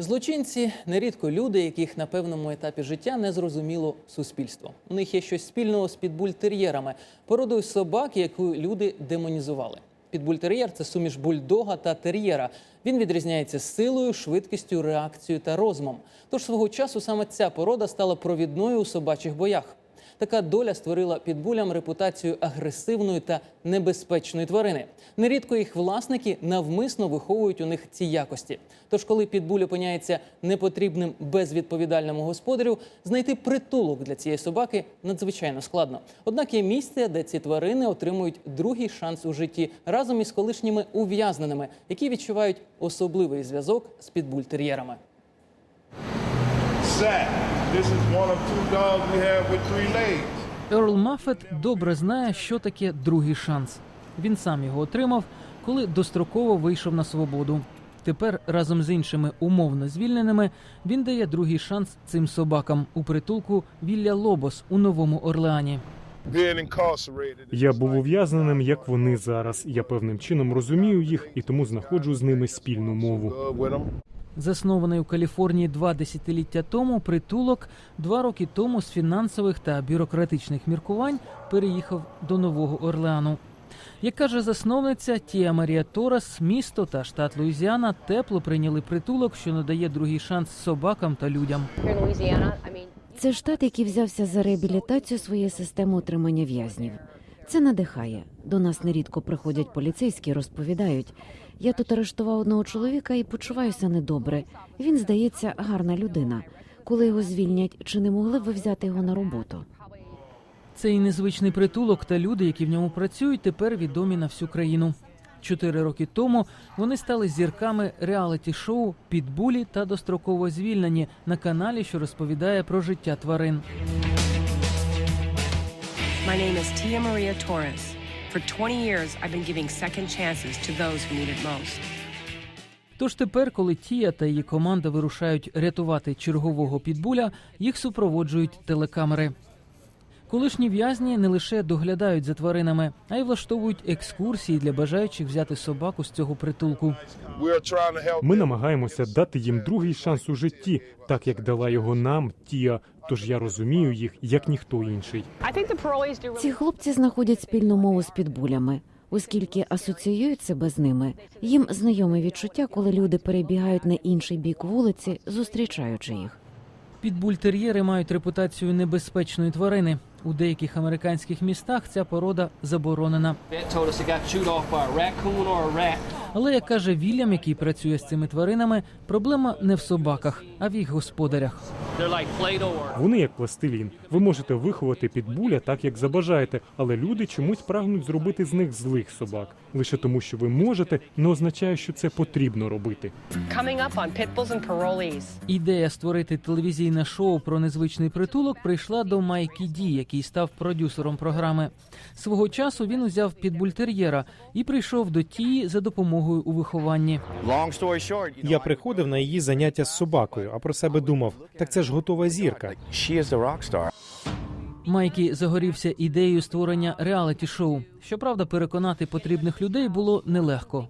Злочинці нерідко люди, яких на певному етапі життя не зрозуміло суспільство. У них є щось спільного з підбультер'єрами, породою собак, яку люди демонізували. Підбультер'єр – це суміш бульдога та тер'єра. Він відрізняється силою, швидкістю, реакцією та розумом. Тож свого часу саме ця порода стала провідною у собачих боях. Така доля створила підбулям репутацію агресивної та небезпечної тварини. Нерідко їх власники навмисно виховують у них ці якості. Тож, коли підбуль опиняється непотрібним безвідповідальному господарю, знайти притулок для цієї собаки надзвичайно складно. Однак є місце, де ці тварини отримують другий шанс у житті разом із колишніми ув'язненими, які відчувають особливий зв'язок з підбультер'єрами. Sack. This is one of two dogs we have with three legs. Ерл Маффет добре знає, що таке другий шанс. Він сам його отримав, коли достроково вийшов на свободу. Тепер разом з іншими умовно звільненими він дає другий шанс цим собакам у притулку Вілля Лобос у Новому Орлеані. Я був ув'язненим, як вони зараз. Я певним чином розумію їх і тому знаходжу з ними спільну мову. Заснований у Каліфорнії два десятиліття тому, притулок два роки тому з фінансових та бюрократичних міркувань переїхав до Нового Орлеану. Як каже засновниця Тія Марія Торас, місто та штат Луїзіана тепло прийняли притулок, що надає другий шанс собакам та людям. Це штат, який взявся за реабілітацію своєї системи утримання в'язнів. Це надихає. До нас нерідко приходять поліцейські, розповідають. Я тут арештував одного чоловіка і почуваюся недобре. Він здається гарна людина. Коли його звільнять, чи не могли б ви взяти його на роботу? Цей незвичний притулок та люди, які в ньому працюють, тепер відомі на всю країну. Чотири роки тому вони стали зірками реаліті-шоу Підбулі та достроково звільнені на каналі, що розповідає про життя тварин. My name is Tia Maria Torres. For 20 years, I've been giving second chances to those who need it most. Тож тепер, коли Тія та її команда вирушають рятувати чергового підбуля, їх супроводжують телекамери. Колишні в'язні не лише доглядають за тваринами, а й влаштовують екскурсії для бажаючих взяти собаку з цього притулку. Ми намагаємося дати їм другий шанс у житті, так як дала його нам Тія. Тож я розумію їх як ніхто інший. Ці хлопці знаходять спільну мову з підбулями, оскільки асоціюють себе з ними. Їм знайоме відчуття, коли люди перебігають на інший бік вулиці, зустрічаючи їх. Підбультер'єри мають репутацію небезпечної тварини. У деяких американських містах ця порода заборонена. Але як каже Вільям, який працює з цими тваринами, проблема не в собаках, а в їх господарях. Вони як пластилін. Ви можете виховати підбуля так, як забажаєте, але люди чомусь прагнуть зробити з них злих собак. Лише тому, що ви можете, не означає, що це потрібно робити. Ідея створити телевізійне шоу про незвичний притулок прийшла до Майкі Ді, який став продюсером програми. Свого часу він узяв підбультер'єра і прийшов до тії за допомогою у вихованні. Я приходив на її заняття з собакою, а про себе думав: так це ж готова зірка. Майкі загорівся ідеєю створення реаліті-шоу. Щоправда, переконати потрібних людей було нелегко.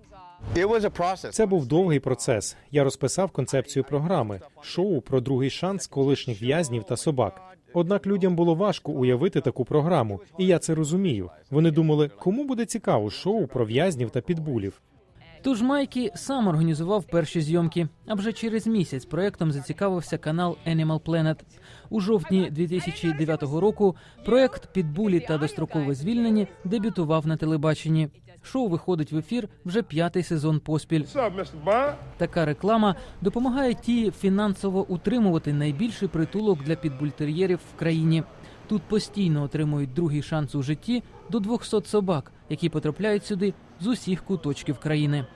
Це був довгий процес. Я розписав концепцію програми шоу про другий шанс колишніх в'язнів та собак. Однак людям було важко уявити таку програму, і я це розумію. Вони думали, кому буде цікаво шоу про в'язнів та підбулів. Тож Майкі сам організував перші зйомки. А вже через місяць проектом зацікавився канал Animal Planet. У жовтні 2009 року проект Підбулі та дострокове звільнені дебютував на телебаченні. Шоу виходить в ефір вже п'ятий сезон поспіль. Така реклама допомагає ті фінансово утримувати найбільший притулок для підбультер'єрів в країні. Тут постійно отримують другий шанс у житті до 200 собак, які потрапляють сюди з усіх куточків країни.